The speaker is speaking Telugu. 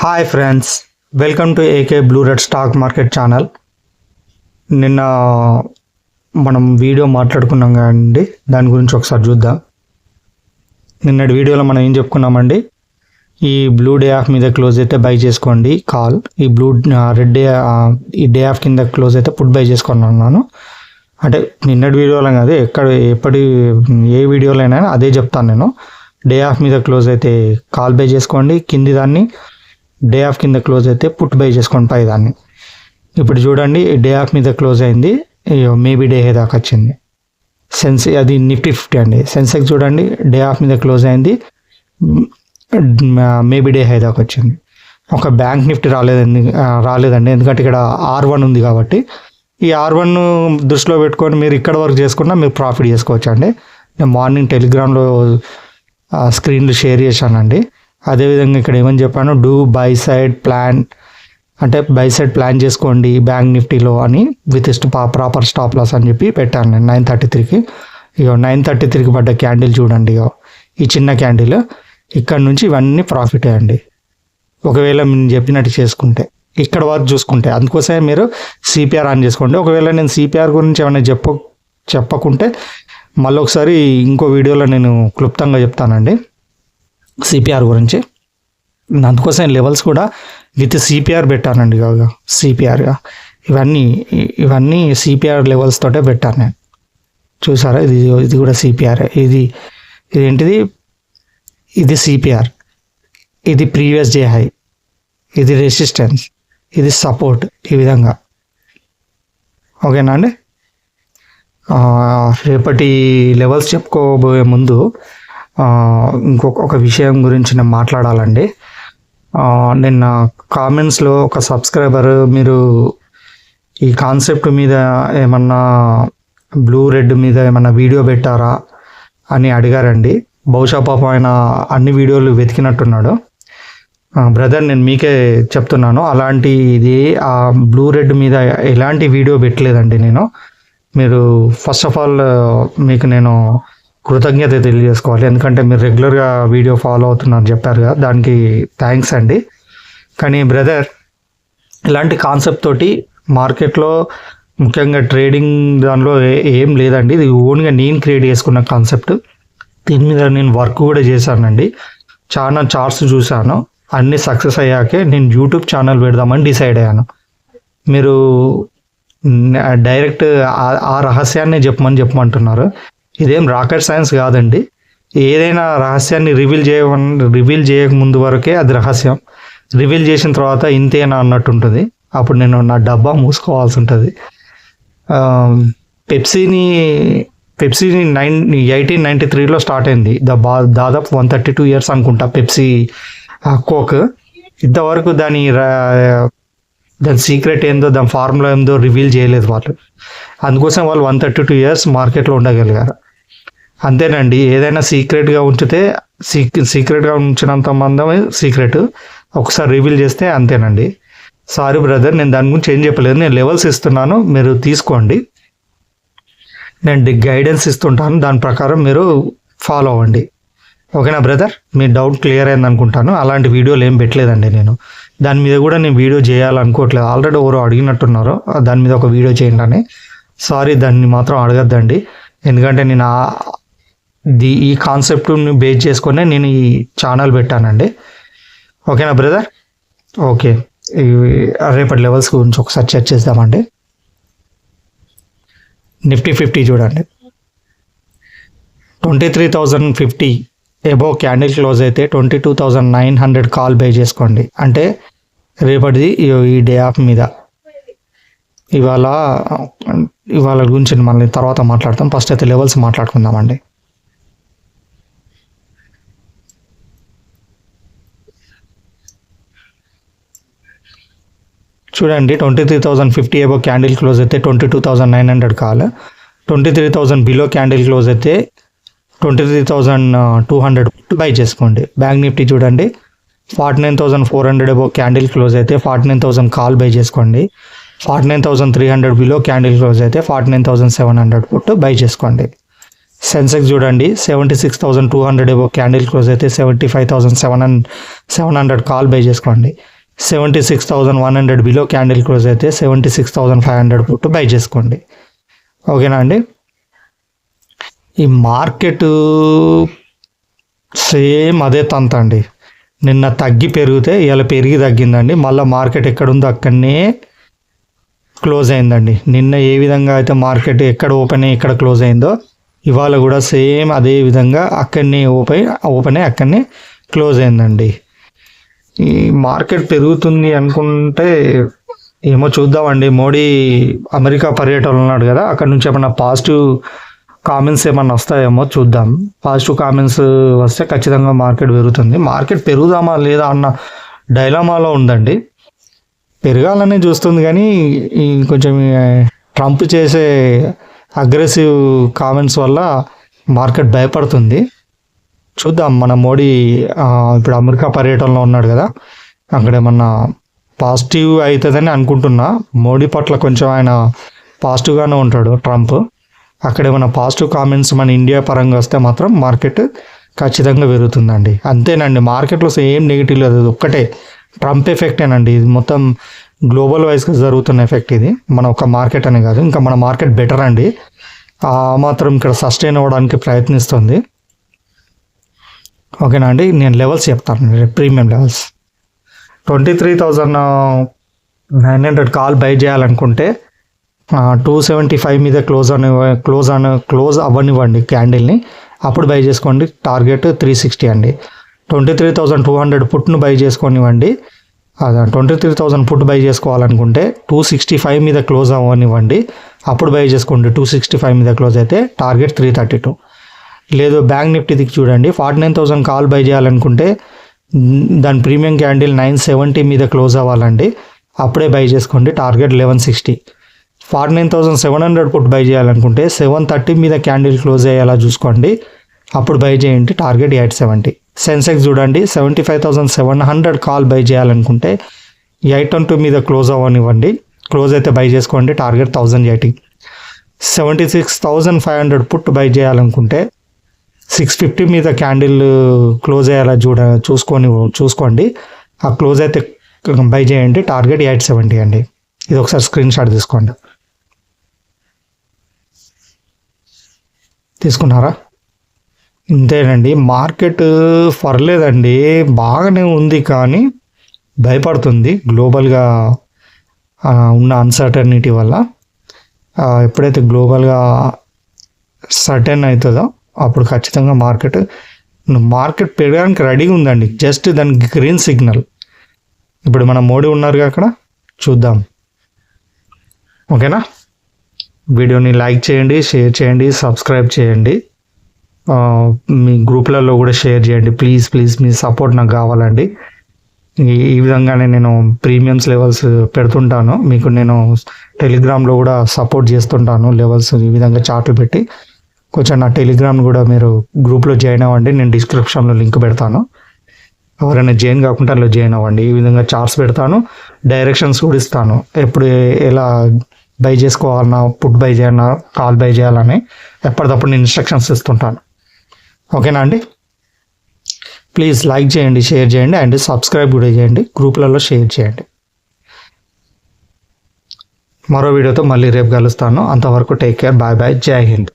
Hi friends welcome to AK blue red stock market channel నిన్న మనం వీడియో మాట్లాడుకున్నాం కదండి దాని గురించి ఒకసారి చూద్దాం. నిన్నటి వీడియోలో మనం ఏం చెప్పుకున్నామండి? ఈ బ్లూ డే ఆఫ్ మీద క్లోజ్ అయితే బై చేసుకోండి కాల్ ఈ బ్లూ రెడ్ డే ఈ డే ఆఫ్ కింద క్లోజ్ అయితే పుట్ బై చేసుకొని అన్నాను. అంటే నిన్నటి వీడియోలో కాదు ఎక్కడ ఎప్పటి ఏ వీడియోలో అయినా అదే చెప్తాను నేను. డే ఆఫ్ మీద క్లోజ్ అయితే కాల్ బై చేసుకోండి కింది దాన్ని డే ఆఫ్ కింద క్లోజ్ అయితే పుట్ బై చేసుకోండి పై దాన్ని. ఇప్పుడు చూడండి డే ఆఫ్ మీద క్లోజ్ అయింది మేబీ డే దాకా వచ్చింది. సెన్స్ అది నిఫ్టీ ఫిఫ్టీ అండి. సెన్సెక్స్ చూడండి డే ఆఫ్ మీద క్లోజ్ అయింది మేబీ డే హై దాకా వచ్చింది. ఒక బ్యాంక్ నిఫ్టీ రాలేదండి రాలేదండి. ఎందుకంటే ఇక్కడ ఆర్ వన్ ఉంది కాబట్టి. ఈ ఆర్ వన్ దృష్టిలో పెట్టుకొని మీరు ఇక్కడ వరకు చేసుకున్నా మీరు ప్రాఫిట్ చేసుకోవచ్చు అండి నేను మార్నింగ్ టెలిగ్రామ్లో స్క్రీన్లు షేర్ చేశానండి. అదేవిధంగా ఇక్కడ ఏమని చెప్పాను? డూ బై సైడ్ ప్లాన్ అంటే బై సైడ్ ప్లాన్ చేసుకోండి బ్యాంక్ నిఫ్టీలో అని విత్ ప్రాపర్ స్టాప్ లాస్ అని చెప్పి పెట్టాను నేను నైన్ థర్టీ త్రీకి ఇక నైన్ థర్టీ త్రీకి పడ్డ క్యాండిల్ చూడండి ఇక ఈ చిన్న క్యాండిల్ ఇక్కడ నుంచి ఇవన్నీ ప్రాఫిటే అండి. ఒకవేళ నేను చెప్పినట్టు చేసుకుంటే ఇక్కడ వరకు చూసుకుంటే అందుకోసమే మీరు సిపిఆర్ ఆన్ చేసుకోండి. ఒకవేళ నేను సిపిఆర్ గురించి ఏమైనా చెప్ప చెప్పకుంటే మళ్ళీ ఒకసారి ఇంకో వీడియోలో నేను క్లుప్తంగా చెప్తానండి. సిపిఆర్ గురించి. అందుకోసం లెవెల్స్ కూడా విత్ సిపిఆర్ పెట్టానండి ఇక సిపిఆర్గా ఇవన్నీ ఇవన్నీ సిపిఆర్ లెవెల్స్ తోటే పెట్టాను నేను. చూసారా? ఇది ఇది కూడా సిపిఆర్ ఇది ఇదేంటిది ఇది సిపిఆర్ ఇది ప్రీవియస్ డే హై ఇది రెసిస్టెన్స్ ఇది సపోర్ట్ ఈ విధంగా. ఓకేనా అండి? రేపటి లెవెల్స్ చెప్పుకోబోయే ముందు ఇంకొక ఒక విషయం గురించి నేను మాట్లాడాలండి. నిన్న కామెంట్స్లో ఒక సబ్స్క్రైబర్ మీరు ఈ కాన్సెప్ట్ మీద ఏమన్నా బ్లూ రెడ్ మీద ఏమన్నా వీడియో పెట్టారా అని అడిగారండి. బహుశా పాప ఆయన అన్ని వీడియోలు వెతికినట్టున్నాడు. బ్రదర్ నేను మీకే చెప్తున్నాను. అలాంటి ఇది ఆ బ్లూ రెడ్ మీద ఎలాంటి వీడియో పెట్టలేదండి నేను. మీరు ఫస్ట్ ఆఫ్ ఆల్ మీకు నేను కృతజ్ఞత తెలియజేసుకోవాలి. ఎందుకంటే మీరు రెగ్యులర్గా వీడియో ఫాలో అవుతున్నారు చెప్పారు కదా దానికి థ్యాంక్స్ అండి. కానీ బ్రదర్ ఇలాంటి కాన్సెప్ట్ తోటి మార్కెట్లో ముఖ్యంగా ట్రేడింగ్ దానిలో ఏ- ఏం లేదండి. ఇది ఓన్గా నేను క్రియేట్ చేసుకున్న కాన్సెప్ట్ దీని మీద నేను వర్క్ కూడా చేశానండి. చాలా చార్ట్స్ చూశాను. అన్ని సక్సెస్ అయ్యాకే నేను యూట్యూబ్ ఛానల్ పెడదామని డిసైడ్ అయ్యాను. మీరు డైరెక్ట్ ఆ- ఆ రహస్యాన్ని చెప్పమని చెప్పమంటున్నారు. ఇదేం రాకెట్ సైన్స్ కాదండి. ఏదైనా రహస్యాన్ని రివీల్ చేయ రివీల్ చేయక ముందు వరకే అది రహస్యం. రివీల్ చేసిన తర్వాత ఇంతేనా అన్నట్టు ఉంటుంది. అప్పుడు నేను నా డబ్బా మూసుకోవాల్సి ఉంటుంది. పెప్సీని పెప్సీని నైన్ ఎయిటీన్ నైంటీ త్రీలో స్టార్ట్ అయింది. ద బా దాదాపు వన్ థర్టీ టూ ఇయర్స్ అనుకుంటా పెప్సీ కోక్ ఇంతవరకు దాని రా- దాని సీక్రెట్ ఏందో దాని ఫార్ములా ఏందో రివీల్ చేయలేదు వాళ్ళు. అందుకోసం వాళ్ళు వన్ థర్టీ టూ ఇయర్స్ మార్కెట్లో ఉండగలిగారు. అంతేనండి. ఏదైనా సీక్రెట్గా ఉంచితే సీక్ సీక్రెట్గా ఉంచినంత మందమే సీక్రెట్. ఒకసారి రివీల్ చేస్తే అంతేనండి. సారీ బ్రదర్ నేను దాని గురించి ఏం చెప్పలేదు. నేను లెవెల్స్ ఇస్తున్నాను. మీరు తీసుకోండి. నేను గైడెన్స్ ఇస్తుంటాను. దాని ప్రకారం మీరు ఫాలో అవ్వండి. ఓకేనా బ్రదర్? మీ డౌట్ క్లియర్ అయింది అనుకుంటాను అలాంటి వీడియోలు ఏం పెట్టలేదండి నేను. దాని మీద కూడా నేను వీడియో చేయాలనుకోవట్లేదు. ఆల్రెడీ ఎవరో అడిగినట్టున్నారు. దాని మీద ఒక వీడియో చేయండి అని. సారీ దాన్ని మాత్రం అడగద్దండి. ఎందుకంటే నేను ది ఈ కాన్సెప్ట్ని బేస్ చేసుకునే నేను ఈ ఛానల్ పెట్టానండి. ఓకేనా బ్రదర్? ఓకే. రేపటి లెవెల్స్ గురించి ఒకసారి చర్చిద్దామండి నిఫ్టీ ఫిఫ్టీ చూడండి. Twenty three thousand fifty above candle close అయితే twenty two thousand nine hundred call pay చేసుకోండి. అంటే రేపటిది ఈ- ఈ డే ఆఫ్ మీద. ఇవాళ ఇవాళ గురించి మళ్ళీ తర్వాత మాట్లాడతాం. ఫస్ట్ అయితే లెవెల్స్ మాట్లాడుకుందామండి. చూడండి twenty three thousand fifty above candle close అయితే twenty two thousand nine hundred call. Twenty three thousand below candle close అయితే twenty three thousand two hundred buy చేసుకోండి. బ్యాంక్ నిఫ్టీ చూడండి forty nine thousand four hundred above candle close అయితే forty nine thousand call buy చేసుకోండి. Forty nine thousand three hundred below candle close అయితే forty nine thousand seven hundred put buy చేసుకోండి. సెన్సెక్స్ చూడండి seventy six thousand two hundred above candle close అయితే seventy five thousand seven hundred seven hundred call buy చేసుకోండి. Seventy six thousand one hundred below candle close అయితే seventy six thousand five hundred put buy చేసుకోండి. ఓకేనా అండి? ఈ మార్కెట్ సేమ్ అదే తంత అండి. నిన్న తగ్గి పెరిగితే ఇలా పెరిగి తగ్గిందండి. మళ్ళీ మార్కెట్ ఎక్కడుందో అక్కడనే క్లోజ్ అయిందండి. నిన్న ఏ విధంగా అయితే మార్కెట్ ఎక్కడ ఓపెన్ అయ్యి ఎక్కడ క్లోజ్ అయిందో ఇవాళ కూడా సేమ్ అదే విధంగా అక్కడనే ఓపెన్ ఓపెన్ అయ్యి అక్కడనే క్లోజ్ అయిందండి. ఈ మార్కెట్ పెరుగుతుంది అనుకుంటే ఏమో చూద్దామండి. మోడీ అమెరికా పర్యటన ఉన్నాడు కదా అక్కడ నుంచి ఏమన్నా పాజిటివ్ కామెంట్స్ ఏమన్నా వస్తాయేమో చూద్దాం. పాజిటివ్ కామెంట్స్ వస్తే ఖచ్చితంగా మార్కెట్ పెరుగుతుంది. మార్కెట్ పెరుగుదామా లేదా అన్న డైలామాలో ఉందండి. పెరగాలని చూస్తుంది కానీ ఈ కొంచెం ట్రంప్ చేసే అగ్రెసివ్ కామెంట్స్ వల్ల మార్కెట్ భయపడుతుంది. చూద్దాం. మన మోడీ ఇప్పుడు అమెరికా పర్యటనలో ఉన్నాడు కదా అక్కడ ఏమన్నా పాజిటివ్ అవుతుందని అనుకుంటున్నా. మోడీ పట్ల కొంచెం ఆయన పాజిటివ్గానే ఉంటాడు ట్రంప్. అక్కడ ఏమైనా పాజిటివ్ కామెంట్స్ మన ఇండియా పరంగా వస్తే మాత్రం మార్కెట్ ఖచ్చితంగా పెరుగుతుందండి. అంతేనండి మార్కెట్లో సేమ్ నెగిటివ్ లేదు అది ఒక్కటే. ట్రంప్ ఎఫెక్టేనండి ఇది మొత్తం గ్లోబల్ వైజ్గా జరుగుతున్న ఎఫెక్ట్ ఇది. మన ఒక మార్కెట్ అని కాదు ఇంకా మన మార్కెట్ బెటర్ అండి. ఆ మాత్రం ఇక్కడ సస్టైన్ అవ్వడానికి ప్రయత్నిస్తుంది. ఓకేనా అండి? నేను లెవెల్స్ చెప్తాను premium levels twenty three thousand nine hundred call buy చేయాలనుకుంటే టూ సెవెంటీ ఫైవ్ మీద క్లోజ్ అని క్లోజ్ అని క్లోజ్ అవ్వనివ్వండి క్యాండిల్ని అప్పుడు బై చేసుకోండి. టార్గెట్ త్రీ సిక్స్టీ అండి. Twenty three thousand two hundred పుట్ను buy చేసుకోనివ్వండి. అదే twenty three thousand put buy చేసుకోవాలనుకుంటే టూ సిక్స్టీ ఫైవ్ మీద క్లోజ్ అవ్వనివ్వండి. అప్పుడు బై చేసుకోండి. టూ సిక్స్టీ ఫైవ్ మీద క్లోజ్ అయితే టార్గెట్ త్రీ థర్టీ టూ లేదు బ్యాంక్ నిఫ్టీది చూడండి. Forty nine thousand call buy చేయాలనుకుంటే దాని ప్రీమియం క్యాండిల్ నైన్ సెవెంటీ మీద క్లోజ్ అవ్వాలండి. అప్పుడే బై చేసుకోండి. Target eleven sixty. Forty nine thousand seven hundred put buy చేయాలనుకుంటే సెవెన్ థర్టీ మీద క్యాండిల్ క్లోజ్ అయ్యేలా చూసుకోండి. అప్పుడు బై చేయండి. Target eight seventy. సెన్సెక్స్ చూడండి. Seventy five thousand seven hundred call buy చేయాలనుకుంటే ఎయిట్ వన్ టూ మీద క్లోజ్ అవ్వనివ్వండి. క్లోజ్ అయితే బై చేసుకోండి. Target thousand eighty. Seventy six thousand five hundred put buy చేయాలనుకుంటే సిక్స్ ఫిఫ్టీ మీద క్యాండిల్ క్లోజ్ అయ్యేలా చూడ చూసుకొని చూసుకోండి. ఆ క్లోజ్ అయితే బై చేయండి. టార్గెట్ ఎయిట్ సెవెంటీ అండి. ఇది ఒకసారి స్క్రీన్ షాట్ తీసుకోండి. తీసుకున్నారా? ఇంతేనండి. మార్కెట్ పర్లేదండి. బాగానే ఉంది కానీ భయపడుతుంది. గ్లోబల్గా ఉన్న అన్సర్టనిటీ వల్ల. ఎప్పుడైతే గ్లోబల్గా సర్టెన్ అవుతుందో అప్పుడు ఖచ్చితంగా మార్కెట్ మార్కెట్ పెరగడానికి రెడీగా ఉందండి. జస్ట్ దాని గ్రీన్ సిగ్నల్. ఇప్పుడు మన మోడీ ఉన్నారు అక్కడ చూద్దాం. ఓకేనా? వీడియోని లైక్ చేయండి షేర్ చేయండి సబ్స్క్రైబ్ చేయండి. మీ గ్రూప్లలో కూడా షేర్ చేయండి. ప్లీజ్ ప్లీజ్ మీ సపోర్ట్ నాకు కావాలండి. ఈ ఈ విధంగానే నేను ప్రీమియమ్స్ లెవెల్స్ పెడుతుంటాను. మీకు నేను టెలిగ్రామ్లో కూడా సపోర్ట్ చేస్తుంటాను లెవెల్స్ ఈ విధంగా చార్ట్లు పెట్టి. కొంచెం నా టెలిగ్రామ్ కూడా మీరు గ్రూప్లో జాయిన్ అవ్వండి. నేను డిస్క్రిప్షన్లో లింక్ పెడతాను. ఎవరైనా జాయిన్ కాకుండా అందులో జాయిన్ అవ్వండి. ఈ విధంగా చార్ట్స్ పెడతాను. డైరెక్షన్స్ కూడా ఇస్తాను. ఎప్పుడు ఎలా బై చేసుకోవాలన్నా పుట్ బై చేయాలన్నా కాల్ బై చేయాలని ఎప్పటికప్పుడు నేను ఇన్స్ట్రక్షన్స్ ఇస్తుంటాను. ఓకేనా అండి? ప్లీజ్ లైక్ చేయండి షేర్ చేయండి అండ్ సబ్స్క్రైబ్ కూడా చేయండి. గ్రూప్లలో షేర్ చేయండి. మరో వీడియోతో మళ్ళీ రేపు కలుస్తాను. అంతవరకు టేక్ కేర్ బాయ్ బాయ్ జై హింద్